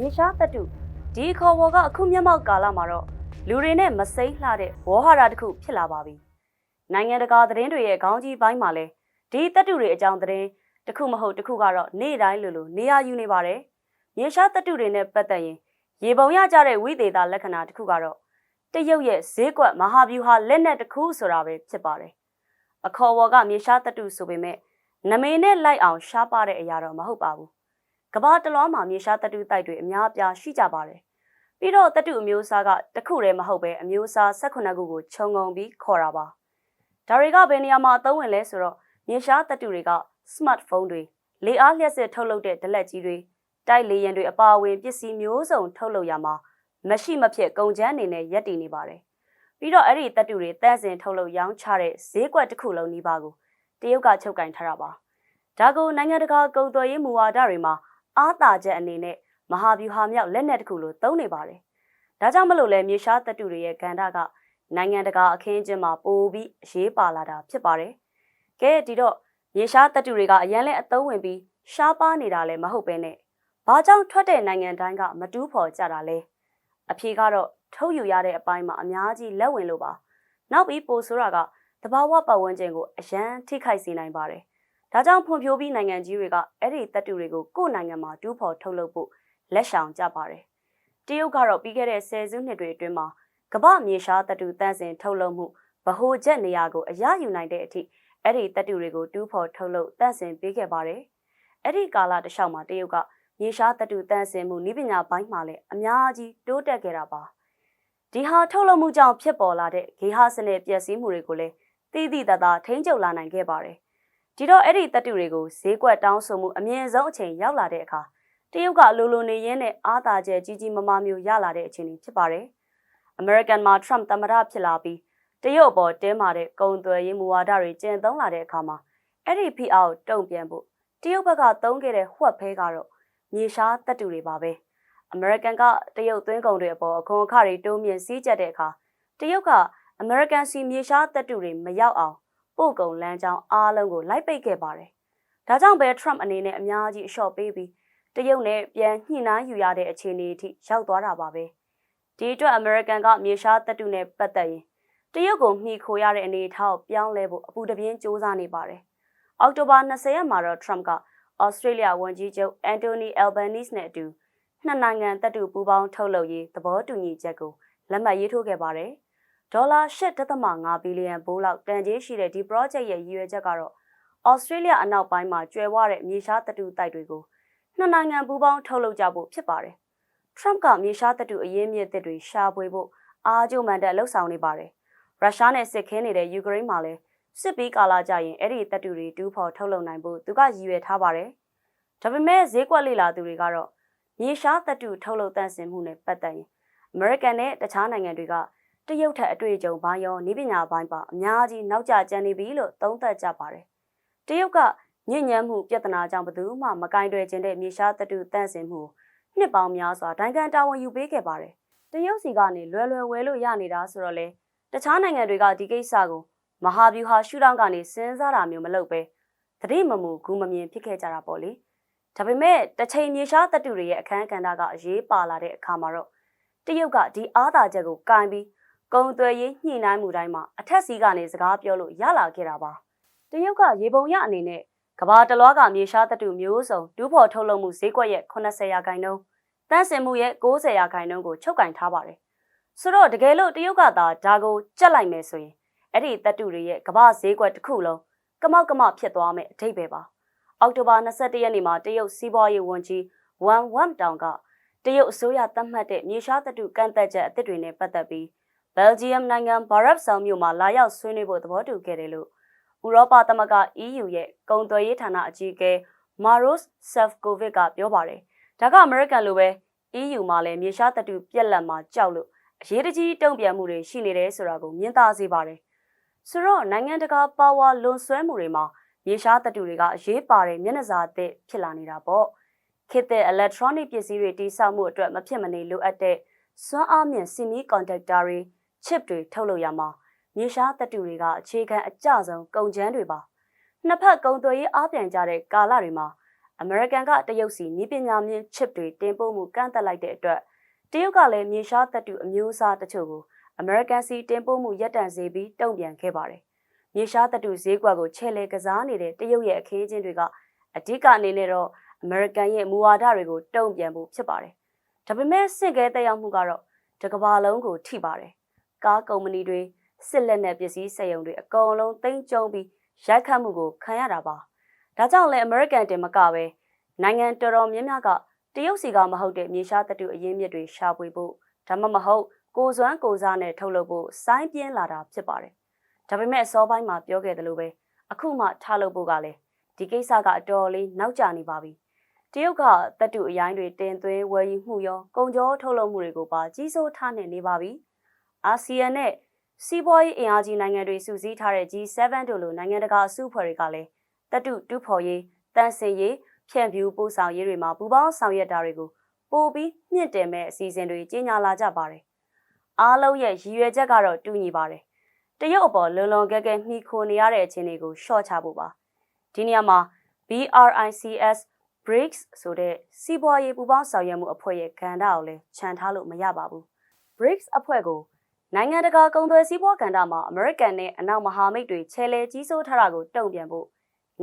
မြေရှားတတုဒီခေါ်ဝေါ်ကအခုမျက်မှောက်ကာလမှာတော့လူတွေနဲ့မစိမ့်လှတဲ့ဝေါ်ဟာရတစ်ခုဖြစ်လာပါပြီနိုင်ငံတကာသတင်းတွေရဲ့ခေါင်းကြီးပိုင်းမှာလဲဒီတတုတွေအကြောင်းသတင်းတစ်ခုမဟုတ်တစ်ခုကတော့နေ့တိုင်းလိုလိုနေရာယူနေပါတယ်မြေရှားတတုတွေနဲ့ပတ်သက်ရင်ရေပုံရကြတဲ့ဝိသေသလက္ခဏာတစ်ခုကတော့တရုတ်ရဲ့ဈေးကွက်မဟာဗျူဟာလက်နက်တစ်ခုဆိုတာပဲဖြစ်ပါတယ်အခေါ်ဝေါ်ကမြေရှားတတုဆိုပေမဲ့နမေနဲ့လိုက်အောင်ရှားပါတဲ့အရာတော့မဟုတ်ပါဘူး ကဘာတလွားမှာမြေရှားတတုတိုက်တွေအများအပြားရှိကြပါတယ်။ပြီးတော့တတုအမျိုးအစားကတစ်ခုတည်းမဟုတ်ပဲအမျိုးအစား၁၈ခုကိုခြုံငုံပြီးခေါ်တာပါ။ဒါတွေကဘယ်နေရာမှာအသုံးဝင်လဲဆိုတော့မြေရှားတတုတွေက smartphone တွေလေအားလျှက်စစ်ထုတ်လုပ်တဲ့ဒလက်ကြီးတွေတိုက်လေယာဉ်တွေအပါအဝင်ပစ္စည်းမျိုးစုံထုတ်လုပ်ရမှာမရှိမဖြစ်ကုန်ကျန်းအနေနဲ့ရပ်တည်နေပါတယ်။ပြီးတော့အဲ့ဒီတတုတွေတန့်စင်ထုတ်လုပ်ရောင်းချတဲ့ဈေးကွက်တစ်ခုလုံးနီးပါးကိုတရုတ်ကချုပ်ကင်ထားတာပါ။ဒါကိုနိုင်ငံတကာကုန်သွယ်ရေးမူဝါဒတွေမှာ အားသာချက်အနေနဲ့မဟာဗျူဟာမြောက်လက်နက်တစ်ခုလိုသုံးနေပါတယ်။ဒါကြောင့်မလို့လဲမြေရှားတပ်တုတွေရဲ့ကန္တာကနိုင်ငံတကာအခင်းအကျင်းမှာပိုပြီးအရေးပါလာတာဖြစ်ပါတယ်။ကဲဒီတော့မြေရှားတပ်တုတွေကအရန်လဲအသုံးဝင်ပြီးရှားပါနေတာလည်းမဟုတ်ပဲနဲ့ဘာကြောင့်ထွက်တဲ့နိုင်ငံတိုင်းကမတူးဖော်ကြတာလဲ။အဖြေကတော့ထုတ်ယူရတဲ့အပိုင်းမှာအများကြီးလက်ဝင်လို့ပါ။နောက်ပြီးပိုဆိုတာကတဘာဝပတ်ဝန်းကျင်ကိုအရန်ထိခိုက်စေနိုင်ပါတယ်။ ဒါကြောင့်ဖွံ့ဖြိုးပြီးနိုင်ငံကြီးတွေကအဲ့ဒီတပ်တူတွေကိုကိုယ့်နိုင်ငံမှာတူးဖော်ထုတ်လုပ်ဖို့လက်ဆောင်ကြပါတယ်။တရုတ်ကတော့ပြီးခဲ့တဲ့ဆယ်စုနှစ်တွေအတွင်းမှာကမ္ဘာမြေရှားတပ်တူတန့်စင်ထုတ်လုပ်မှုဗဟိုချက်နေရာကိုအရယူနိုင်တဲ့အထိအဲ့ဒီတပ်တူတွေကိုတူးဖော်ထုတ်လုပ်တန့်စင်ပေးခဲ့ပါတယ်။အဲ့ဒီကာလတစ်လျှောက်မှာတရုတ်ကမြေရှားတပ်တူတန့်စင်မှုနည်းပညာပိုင်းမှာလည်းအများကြီးတိုးတက်ခဲ့တာပါ။ဒီဟာထုတ်လုပ်မှုကြောင့်ဖြစ်ပေါ်လာတဲ့ဂေဟစနစ်ပျက်စီးမှုတွေကိုလည်းသိသိသာသာထိန်းချုပ်လာနိုင်ခဲ့ပါတယ်။ ဒီတော့အဲ့ဒီတပ်တူတွေကိုဈေးကွက်တောင်းဆိုမှုအမြင့်ဆုံးအချိန်ရောက်လာတဲ့အခါတရုတ်ကလိုလိုနေရင်းနဲ့အားသာချက်ကြီးကြီးမားမားမျိုးရလာတဲ့အချိန်ဖြစ်ပါတယ်။ American မှာ Trump သမ္မတဖြစ်လာပြီးတရုတ်အပေါ်တင်းမာတဲ့ကုန်သွယ်ရေးမူဝါဒတွေကျင့်သုံးလာတဲ့အခါမှာအဲ့ဒီ PR ကိုတုံ့ပြန်ဖို့တရုတ်ဘက်ကသုံးခဲ့တဲ့ဟွက်ဖဲကတော့မြေရှားတပ်တူတွေပါပဲ။ American ကတရုတ်သွင်းကုန်တွေအပေါ်အခွန်အခတွေတိုးမြင့်စည်းကြပ်တဲ့အခါတရုတ်က American စီမြေရှားတပ်တူတွေမရောက်အောင် ပို့ကုန်လမ်းကြောင်းအားလုံးကိုလိုက်ပိတ်ခဲ့ပါတယ်။ဒါကြောင့်ပဲ Trump အနေနဲ့အများကြီးအလျှော့ပေးပြီးတရုတ်နဲ့ပြန်ညှိနှိုင်းယူရတဲ့အခြေအနေအထိရောက်သွားတာပါပဲ။ဒီအတွက် American ကမြေရှားတပ်တုနဲ့ပတ်သက်ရင်တရုတ်ကိုမှီခိုရတဲ့အနေအထားကိုပြောင်းလဲဖို့အပူတပြင်းစ조사နေပါတယ်။အောက်တိုဘာ20ရက်မှာတော့ Trump ကဩစတြေးလျဝန်ကြီးချုပ် Anthony Albanese နဲ့အတူနှစ်နိုင်ငံတပ်တူပူးပေါင်းထုတ်လုပ်ရေးသဘောတူညီချက်ကိုလက်မှတ်ရေးထိုးခဲ့ပါတယ်။ ဒေါ်လာ8.5ဘီလီယံဘိုးလောက်တန်ကြေးရှိတဲ့ဒီ project ရဲ့ရည်ရွယ်ချက်ကတော့ဩစတြေးလျအနောက်ပိုင်းမှာကျွယ်ဝတဲ့မြေရှားတတူတိုက်တွေကိုနှစ်နိုင်ငံပူးပေါင်းထုတ်လုပ်ကြဖို့ဖြစ်ပါတယ်။ Trump ကမြေရှားတတူအရင်းမြစ်သစ်တွေရှာဖွေဖို့အားကျိုးမှန်တဲ့လှုပ်ဆောင်နေပါတယ်။ရုရှားနဲ့စစ်ခင်းနေတဲ့ယူကရိန်းမှာလည်းစစ်ပီးကာလာကြရင်အဲ့ဒီတပ်တူတွေတူးဖော်ထုတ်လုပ်နိုင်ဖို့သူကရည်ရွယ်ထားပါတယ်။ဒါပေမဲ့ဈေးကွက်လေလာသူတွေကတော့မြေရှားတပ်တူထုတ်လုပ်တန့်စင်မှုနဲ့ပတ်သက်ရင် American နဲ့တခြားနိုင်ငံတွေက တရုတ်ထက်အတွေ့အကြုံဘာရောနည်းပညာပိုင်းပါအများကြီးနောက်ကျကျန်နေပြီလို့သုံးသပ်ကြပါတယ်။တရုတ်ကညဉ့်ညမ်းမှုပြဿနာကြောင့်ဘယ်သူမှမကင်တွယ်ခြင်းတဲ့မြေရှားတတုတန့်စင်မှုနှစ်ပေါင်းများစွာဒိုင်ကန်တာဝန်ယူပေးခဲ့ပါတယ်။တရုတ်စီကနေလွယ်လွယ်ဝဲလို့ရနေတာဆိုတော့လေတခြားနိုင်ငံတွေကဒီကိစ္စကိုမဟာဗျူဟာရှုထောင့်ကနေစဉ်းစားတာမျိုးမလုပ်ပဲတတိမမူဂူမမြင်ဖြစ်ခဲ့ကြတာပေါ့လေ။ဒါပေမဲ့တစ်ချိန်မြေရှားတတုတွေရဲ့အခန်းကဏ္ဍကအရေးပါလာတဲ့အခါမှာတော့တရုတ်ကဒီအားသာချက်ကိုကင်ပြီး ကုံသွယ်ရေးညှိနှိုင်းမှုတိုင်းမှာအထက်စီးကနေစကားပြောလို့ရလာခဲ့တာပါတရုတ်ကရေပုံရအနေနဲ့ကဘာတလွားကမြေရှားတတုမျိုးစုံဒူးဖော်ထုတ်လုပ်မှုဈေးကွက်ရဲ့80ရာခိုင်နှုန်းတန့်စင်မှုရဲ့90ရာခိုင်နှုန်းကိုချုပ်ကင်ထားပါတယ်ဆိုတော့တကယ်လို့တရုတ်ကသာဒါကိုကြက်လိုက်မယ်ဆိုရင်အဲ့ဒီတတုတွေရဲ့ကဘာဈေးကွက်တစ်ခုလုံးကမောက်ကမောက်ဖြစ်သွားမယ်အထိပ္ပယ်ပါအောက်တိုဘာ21ရက်နေ့မှာတရုတ်စီးပွားရေးဝန်ကြီးဝမ်ဝမ်တောင်ကတရုတ်အစိုးရသတ်မှတ်တဲ့မြေရှားတတုကန့်သက်ချက်အသစ်တွေနဲ့ပတ်သက်ပြီး ဘယ်လ်ဂျီယမ်နိုင်ငံဘာရပ်ဆောင်မြို့မှာလာရောက်ဆွေးနွေးဖို့သဘောတူခဲ့တယ်လို့ဥရောပသမဂ္ဂ EU ရဲ့ကုန်သွယ်ရေးဌာနအကြီးအကဲ Maros Sefcovic ကပြောပါတယ်။ဒါကအမေရိကန်လိုပဲ EU မှာလည်းမြေရှားတတူပြက်လက်မှာကြောက်လို့အရေးတကြီးတုံ့ပြန်မှုတွေရှိနေတယ်ဆိုတာကိုမြင်သာစေပါတယ်။ဆိုတော့နိုင်ငံတကာပါဝါလွန်ဆွဲမှုတွေမှာမြေရှားတတူတွေကအရေးပါတဲ့မျက်နှာစာအသစ်ဖြစ်လာနေတာပေါ့။ခေတ်သစ် electronic ပစ္စည်းတွေတိစောက်မှုအတွက်မဖြစ်မနေလိုအပ်တဲ့စွမ်းအားမြင့် semiconductor တွေ chip တွေထုတ်လုပ်ရမှာမြေရှားတပ်တူတွေကအခြေခံအကျဆုံးကုန်ကျန်းတွေပါနှစ်ဖက်ကုန်သွယ်ရေးအားပြန်ကြတဲ့ကာလတွေမှာအမေရိကန်ကတရုတ်စီနည်းပညာမြင့် chip တွေတင်ပို့မှုကန့်သက်လိုက်တဲ့အတွက်တရုတ်ကလည်းမြေရှားတပ်တူအမျိုးအစားတချို့ကိုအမေရိကန်စီတင်ပို့မှုရပ်တန့်စေပြီးတုံ့ပြန်ခဲ့ပါတယ်။မြေရှားတပ်တူဈေးကွက်ကိုချဲ့လေကစားနေတဲ့တရုတ်ရဲ့အခင်းအကျင်းတွေကအဓိကအနေနဲ့တော့အမေရိကန်ရဲ့မူဝါဒတွေကိုတုံ့ပြန်ဖို့ဖြစ်ပါတယ်။ဒါပေမဲ့စင့်ကဲတက်ရောက်မှုကတော့တကဘာလုံးကိုထိပါတယ်။ ကားကုမ္ပဏီတွေစစ်လက်နက်ပစ္စည်းစက်ရုံတွေအကုန်လုံးတိမ့်ကျုံပြီးရိုက်ခတ်မှုကိုခံရတာပါ။ဒါကြောင့်လည်းအမေရိကန်တင်မကပဲနိုင်ငံတော်တော်များများကတရုတ်စီကမဟုတ်တဲ့မြေရှားတပ်တူအရင်းမြစ်တွေရှာဖွေဖို့ဒါမှမဟုတ်ကိုစွမ်းကိုစားနဲ့ထုတ်လုပ်ဖို့စိုင်းပြင်းလာတာဖြစ်ပါတယ်။ဒါပေမဲ့အစောပိုင်းမှာပြောခဲ့သလိုပဲအခုမှထားလုပ်ဖို့ကလည်းဒီကိစ္စကအတော်လေးနောက်ကျနေပါပြီ။တရုတ်ကတပ်တူအရိုင်းတွေတင်သွင်းဝယ်ယူမှုရောကုန်ကြောထုတ်လုပ်မှုတွေကိုပါကြီးစိုးထားနေနေပါပြီ။ အာဆီယံနဲ့စီးပွားရေးအင်အားကြီးနိုင်ငံတွေစုစည်းထားတဲ့ G7 တို့လိုနိုင်ငံတကာအစုအဖွဲ့တွေကလည်းတပ်တူတူဖော်ရေးတန်ဆင်ရေးဖြန့်ဖြူးပို့ဆောင်ရေးတွေမှာပူးပေါင်းဆောင်ရွက်တာတွေကိုပိုပြီးမြင့်တင်မဲ့အစီအစဉ်တွေကြီးညာလာကြပါတယ်။အားလုံးရဲ့ရည်ရွယ်ချက်ကတော့တူညီပါတယ်။တရုတ်အပေါ်လုံလုံကဲကဲမှီခိုနေရတဲ့အခြေအနေကိုရှော့ချဖို့ပါ။ဒီနေရာမှာ BRICS BRICS ဆိုတဲ့စီးပွားရေးပူးပေါင်းဆောင်ရွက်မှုအဖွဲ့ရဲ့ကဏ္ဍကိုလည်းခြံထားလို့မရပါဘူး။ BRICS အဖွဲ့ကို နိုင်ငံတကာကုန်သွယ်စည်းပွားကဏ္ဍမှာအမေရိကန်နဲ့အနောက်မဟာမိတ်တွေချဲလဲကြီးစိုးထားတာကိုတုံ့ပြန်ဖို့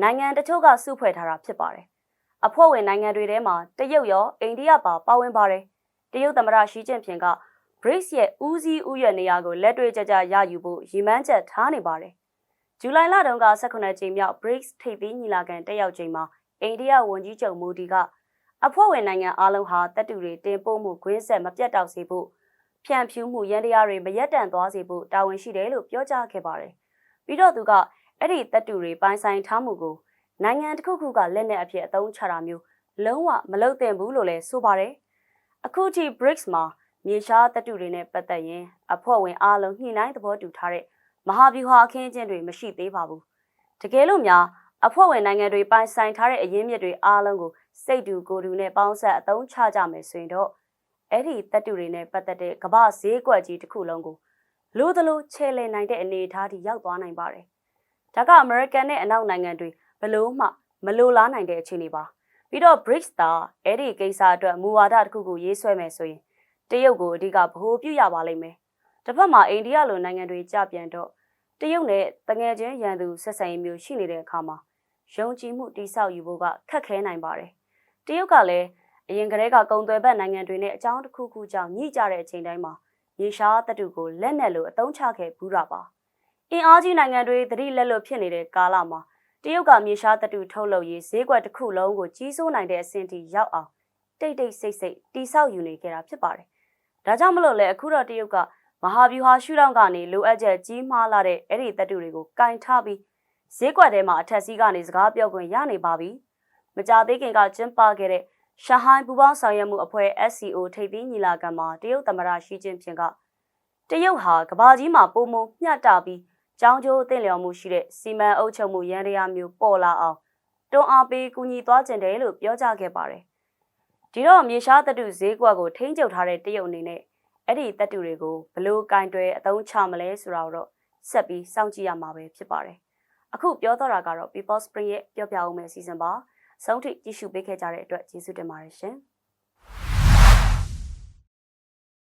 နိုင်ငံတချို့ကစုဖွဲ့ထားတာဖြစ်ပါတယ်။အဖွဲ့ဝင်နိုင်ငံတွေထဲမှာတရုတ်ရောအိန္ဒိယပါပါဝင်ပါတယ်။တရုတ်သမ္မတရှီကျင့်ဖျင်က BRICS ရဲ့ဦးစီးဦးရွက်နေရာကိုလက်တွေ့ကြကြရယူဖို့ရည်မှန်းချက်ထားနေပါတယ်။ဇူလိုင်လတုန်းက18ကြိမ်မြောက် BRICS ထိပ်သီးညီလာခံတက်ရောက်ချိန်မှာအိန္ဒိယဝန်ကြီးချုပ်မိုဒီကအဖွဲ့ဝင်နိုင်ငံအလုံးဟာတပ်တူတွေတင်ပို့မှုခွင်းဆက်မပြတ်တောက်စေဖို့ ဖြန့်ဖြူးမှုရန်တရားတွေမရက်တန့်သွားစေဖို့တာဝန်ရှိတယ်လို့ပြောကြားခဲ့ပါတယ်။ပြီးတော့သူကအဲ့ဒီတပ်တူတွေပိုင်ဆိုင်ထားမှုကိုနိုင်ငံတစ်ခုခုကလက်နက်အဖြစ်အသုံးချတာမျိုးလုံးဝမလုပ်သင့်ဘူးလို့လည်းဆိုပါတယ်။အခုထိ BRICS မှာမြေရှားတပ်တူတွေနဲ့ပတ်သက်ရင်အဖွဲ့ဝင်အားလုံးညှိနှိုင်းသဘောတူထားတဲ့မဟာဗျူဟာအခင်းအကျင်းတွေမရှိသေးပါဘူး။တကယ်လို့များအဖွဲ့ဝင်နိုင်ငံတွေပိုင်ဆိုင်ထားတဲ့အရင်းမြစ်တွေအားလုံးကိုစိတ်တူကိုယ်တူနဲ့ပေါင်းဆက်အသုံးချကြမယ်ဆိုရင်တော့ အဲ့ဒီတပ်တူတွေနဲ့ပတ်သက်တဲ့ကမ္ဘာဈေးကွက်ကြီးတစ်ခုလုံးကိုလိုသလိုချဲလည်နိုင်တဲ့အနေအထားထိရောက်သွားနိုင်ပါတယ်။ဒါကအမေရိကန်နဲ့အနောက်နိုင်ငံတွေဘလို့မှမလိုလားနိုင်တဲ့အခြေအနေပါ။ပြီးတော့ BRICS သာအဲ့ဒီကိစ္စအတွက်မူဝါဒတစ်ခုကိုရေးဆွဲမယ်ဆိုရင်တရုတ်ကိုအဓိကဗဟိုပြုရပါလိမ့်မယ်။တစ်ဖက်မှာအိန္ဒိယလိုနိုင်ငံတွေကြပြန်တော့တရုတ်နဲ့တငယ်ချင်းရန်သူဆက်ဆံရေးမျိုးရှိနေတဲ့အခါမှာယုံကြည်မှုတိဆောက်ယူဖို့ကခက်ခဲနိုင်ပါတယ်။တရုတ်ကလည်း အရင်ကတည်းကကုံသွဲဘက်နိုင်ငံတွေနဲ့အကြောင်းတစ်ခုခုကြောင့်ညှိကြတဲ့အချိန်တိုင်းမှာရေရှားတတုကိုလက်နဲ့လိုအသုံးချခဲ့ဘူးတာပါ။အင်အားကြီးနိုင်ငံတွေသတိလက်လွတ်ဖြစ်နေတဲ့ကာလမှာတရုတ်ကမြေရှားတတုထုတ်လုပ်ရေးဈေးကွက်တစ်ခုလုံးကိုကြီးစိုးနိုင်တဲ့အဆင့်ထိရောက်အောင်တိတ်တိတ်ဆိတ်ဆိတ်တိဆောက်ယူနေကြတာဖြစ်ပါတယ်။ဒါကြောင့်မလို့လဲအခုတော့တရုတ်ကမဟာဗျူဟာရှုထောင့်ကနေလိုအပ်ချက်ကြီးမားလာတဲ့အဲ့ဒီတတုတွေကိုကင်ထားပြီးဈေးကွက်ထဲမှာအထက်စီးကနေစကားပြောခွင့်ရနေပါပြီ။မကြသေးခင်ကကျင်းပခဲ့တဲ့ ရှဟိုင်းပူပေါင်းဆောင်ရွက်မှုအဖွဲ့ SCO ထိပ်သီးညီလာခံမှာတရုတ်သမ္မတရှီကျင်းဖျင်ကတရုတ်ဟာကဘာကြီးမှာပုံမမျှတပြီးကြောင်းကျိုးအသင့်လျော်မှုရှိတဲ့စီမံအုပ်ချုပ်မှုရန်တရားမျိုးပေါ်လာအောင်တွန်းအားပေးကူညီသွားကြတယ်လို့ပြောကြားခဲ့ပါတယ်။ဒီတော့မြေရှားတတုဈေးကွက်ကိုထိန်းချုပ်ထားတဲ့တရုတ်အနေနဲ့အဲ့ဒီတတုတွေကိုဘလို့ကင်တွယ်အသုံးချမလဲဆိုတာတော့ဆက်ပြီးစောင့်ကြည့်ရမှာပဲဖြစ်ပါတယ်။အခုပြောတော့တာကတော့ People Spring ရဲ့ပြောပြအောင်မယ့်အစီအစဉ်ပါ။ ဆုံးထိကြည့်ရှုပေးခဲ့ကြတဲ့အတွက်ကျေးဇူးတင်ပါတယ်ရှင်။